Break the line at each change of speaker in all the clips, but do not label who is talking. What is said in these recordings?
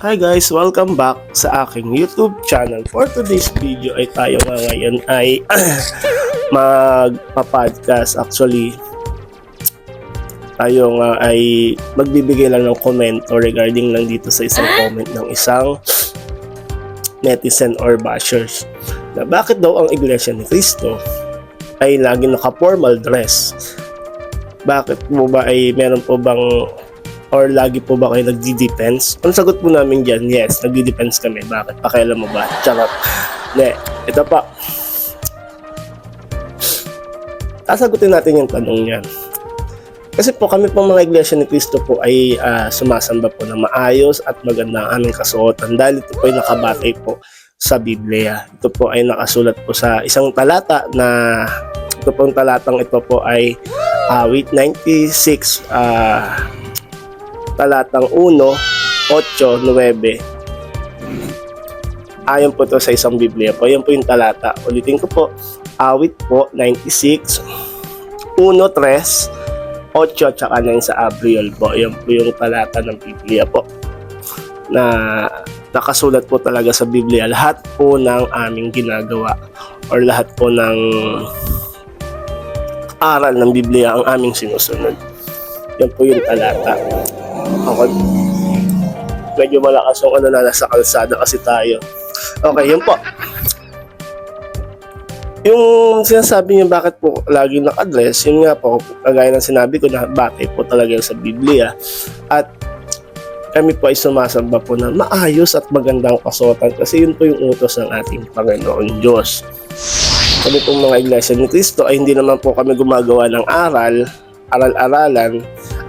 Hi guys, welcome back sa aking YouTube channel. For today's video ay tayo nga ngayon ay magpa-podcast. Actually, tayo nga ay magbibigay lang ng komento regarding lang dito sa isang comment ng isang netizen or bashers na bakit daw ang Iglesia ni Cristo ay lagi naka-formal dress. Bakit mo ba ay meron po bang or lagi po ba kayo nagdi-depends? Ang sagot po namin dyan, yes, nagdi-depends kami. Bakit? Pakialam mo ba? Charot. Ne, ito pa. Sasagutin natin yung tanong niyan. Kasi po kami po mga iglesia ni Cristo po ay ah, sumasamba po na maayos at maganda ang aming kasuotan dahil ito po ay nakabatay po sa Biblia. Ito po ay nakasulat po sa isang talata na ito pong talatang ito po ay awit 96 ah talatang 1, 8, 9. Ayon po to sa isang Biblia po. Yan po yung talata. Ulitin ko po. Awit po, 96, 1, 3, 8, tsaka 9 sa Abriel po. Yan po yung talata ng Biblia po. Na nakasulat po talaga sa Biblia. Lahat po ng aming ginagawa or lahat po ng aral ng Biblia ang aming sinusunod. Yan po yung talata. Ako, medyo malakas yung ano na nasa kalsada kasi tayo. Okay, yun po. Yung sinasabi niyo bakit po lagi naka-dress, yun nga po, kagaya ng sinabi ko na batay po talaga sa Biblia. At kami po ay sumasamba po na maayos at magandang kasuotan kasi yun po yung utos ng ating Panginoon Diyos. Kami pong mga iglesia ni Cristo ay hindi naman po kami gumagawa ng aral, aral-aralan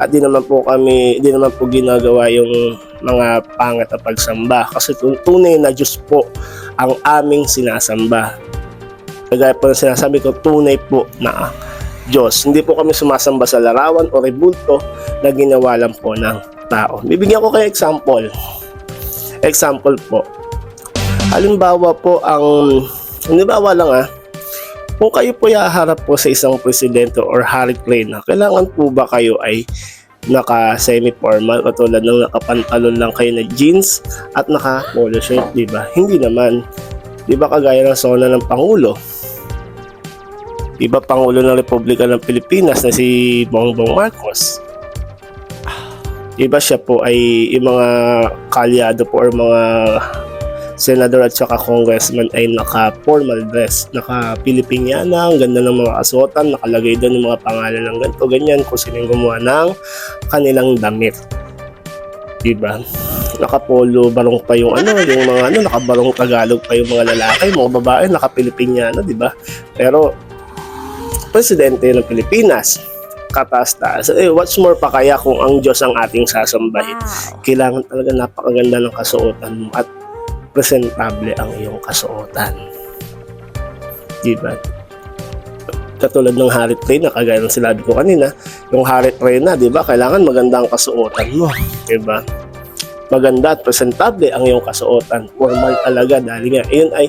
at di naman po kami, di naman po ginagawa yung mga pangat na pagsamba kasi tun- tunay na Diyos po ang aming sinasamba. Kagaya po ng sinasabi ko, tunay po na Diyos. Hindi po kami sumasamba sa larawan o rebulto na ginawa lang po ng tao. Bibigyan ko kayo example. Example po. Halimbawa po ang, halimbawa lang ah, kung kayo po haharap po sa isang presidente or hurricane, kailangan po ba kayo ay naka semi-formal katulad ng nakapantalon lang kayo na jeans at naka polo shirt, di ba? Hindi naman. Di ba kagaya ng sona ng Pangulo? Di ba Pangulo ng Republika ng Pilipinas na si Bongbong Marcos? Di ba siya po ay yung mga kalyado po or mga senador at saka congressman ay naka-formal dress, naka-Pilipiniana, ang ganda ng mga kasuotan, nakalagay doon yung mga pangalan ng ganito, ganyan, kung sino gumawa ng kanilang damit. Diba? Nakapolo barong pa yung ano, yung mga ano, nakabarong Tagalog pa yung mga lalaki, mga babae, naka-Pilipiniana, diba? Pero, presidente ng Pilipinas, kataas-taas. Eh, what's more pa kaya kung ang Diyos ang ating sasambahin? Kailangan talaga napakaganda ng kasuotan mo at presentable ang iyong kasuotan. Diba? Katulad ng Harit Train na kagaya ng sinabi ko kanina, yung Harit Train na, di ba, kailangan maganda ang kasuotan mo. Di ba? Maganda at presentable ang iyong kasuotan. Formal talaga dahil nga, yun ay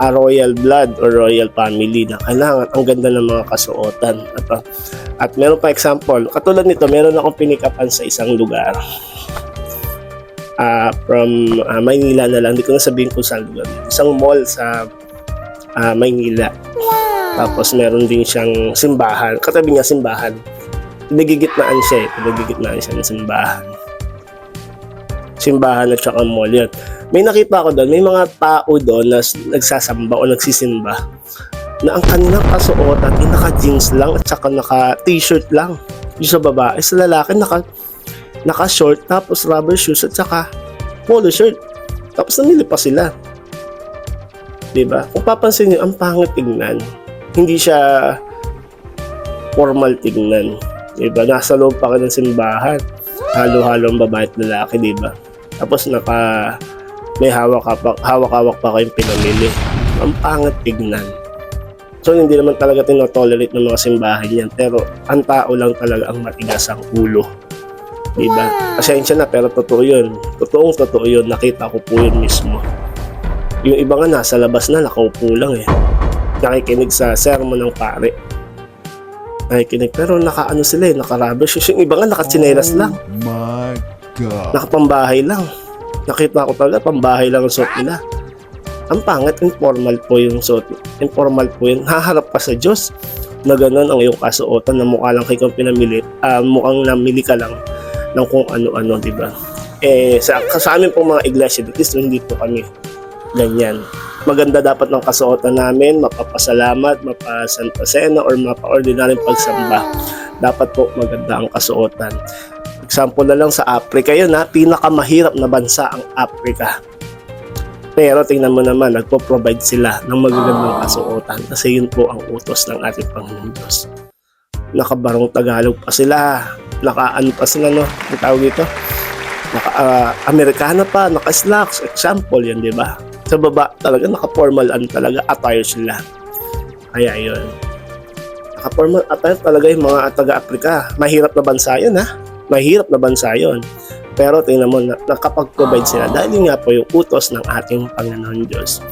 a royal blood or royal family na kailangan ang ganda ng mga kasuotan. At, at meron pa example, katulad nito, meron akong pinikapan sa isang lugar ah, from ah, Maynila na lang. Hindi ko na sabihin kung saan lugar. Isang mall sa ah, Maynila. Tapos meron din siyang simbahan. Katabi niya simbahan. Pinagigitnaan siya eh. Pinagigitnaan siya ng simbahan. Simbahan at saka mall yun. May nakita ko doon, may mga tao doon na nagsasamba o nagsisimba na ang kanilang kasuotan ay naka-jeans lang at saka naka-t-shirt lang. Yung sa babae, sa lalaki naka naka-short, tapos rubber shoes, at saka polo shirt. Tapos namili pa sila. 'Di ba? Kung papansin niyo, ang pangit tignan. Hindi siya formal tignan. 'Di ba? Nasa loob pa kayo ng simbahan. Halo-halo ang babae at lalaki, 'di ba? Tapos naka may hawak ka pa, hawak-hawak pa kayong pinamili. Ang pangit tignan. So hindi naman talaga tinotolerate ng mga simbahan yan. Pero ang tao lang talaga ang matigas ang ulo. Diba? Pasensya na pero totoo yun. Totoong totoo yun. Nakita ko po yun mismo. Yung iba nga nasa labas na nakaupo lang eh. Nakikinig sa sermon ng pare. Nakikinig pero nakaano sila eh, naka-rubber shoes. Yung iba nga nakatsinelas lang.
Oh my God.
Nakapambahay lang. nakita ko talaga, pambahay lang ang suot nila. Ang pangit, informal po yung suot. Informal po yun. Haharap ka sa Diyos na ganun ang iyong kasuotan na mukha lang kayo pinamili. ah, mukhang namili ka lang ng kung ano-ano, di ba? Eh, sa, sa amin po mga iglesia, at least hindi po kami ganyan. Maganda dapat ng kasuotan namin, mapapasalamat, mapasanta sena, or mapa-ordinaryong pagsamba. Dapat po maganda ang kasuotan. Example na lang sa Africa yun ha, pinakamahirap na bansa ang Africa. Pero tingnan mo naman, nagpo-provide sila ng magagandang kasuotan kasi yun po ang utos ng ating Panginoon Diyos. Nakabarong Tagalog pa sila, nakaano pa sila no, ang tawag dito, naka ah, Amerikana pa, naka-slacks, example yan, di ba? Sa baba talaga naka-formal ano talaga attire sila. Kaya yun. Naka-formal attire talaga yung mga taga-Afrika. Mahirap na bansa yun ha. Mahirap na bansa yun. Pero tingnan mo, na, nakapag-provide sila dahil yun nga po yung utos ng ating Panginoon Diyos.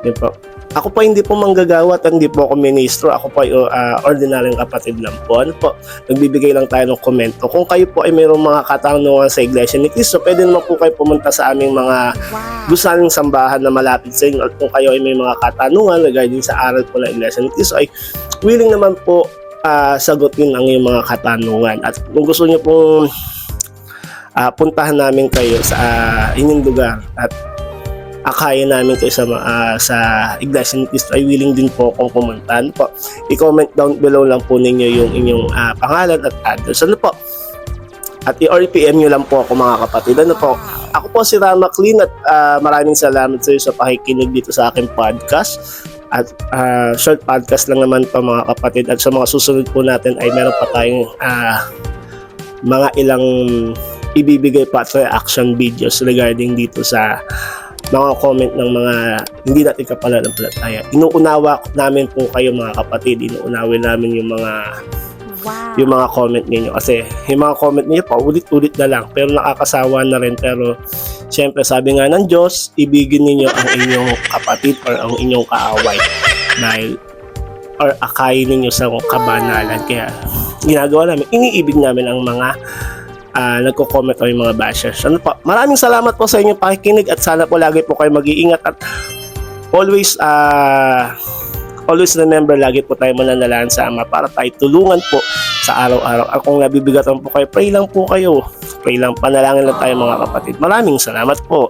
Yun po. Ako po hindi po manggagawa at hindi po ako ministro. Ako po ay uh, ordinaryong kapatid lang po. Ano po, nagbibigay lang tayo ng komento. Kung kayo po ay mayroong mga katanungan sa Iglesia ni Cristo, pwede naman po kayo pumunta sa aming mga gusaling sambahan na malapit sa inyo. At kung kayo ay may mga katanungan regarding sa aral po ng Iglesia ni Cristo, ay willing naman po ah, sagutin ang iyong mga katanungan. At kung gusto niyo pong ah, puntahan namin kayo sa ah, inyong lugar at akayin namin kayo sa, ah, sa Iglesia ni Cristo ay willing din po akong pumunta. Ano po? I-comment down below lang po ninyo yung inyong ah, pangalan at address. Ano po? At i-RPM nyo lang po ako mga kapatid. Ano po? Ako po si Rama Clean at ah, maraming salamat sa iyo sa pakikinig dito sa aking podcast. At ah, short podcast lang naman po mga kapatid. At sa mga susunod po natin ay meron pa tayong ah, mga ilang ibibigay pa at reaction videos regarding dito sa mga comment ng mga hindi natin kapanampalataya. Inuunawa namin po kayo mga kapatid. Inuunawa namin yung mga
Wow.
yung mga comment ninyo kasi yung mga comment niyo pa ulit-ulit na lang pero nakakasawa na rin pero syempre sabi nga ng Diyos ibigin ninyo ang inyong kapatid or ang inyong kaaway dahil or akayin ninyo sa kabanalan kaya ginagawa namin iniibig namin ang mga ah, nagko-comment o yung mga bashers ano pa maraming salamat po sa inyong pakikinig at sana po lagi po kayo mag-iingat at always ah always remember, lagi po tayo mananalaan sa Ama para tayo tulungan po sa araw-araw. At kung nabibigatan po kayo, pray lang po kayo. Pray lang, panalangin lang tayo mga kapatid. Maraming salamat po.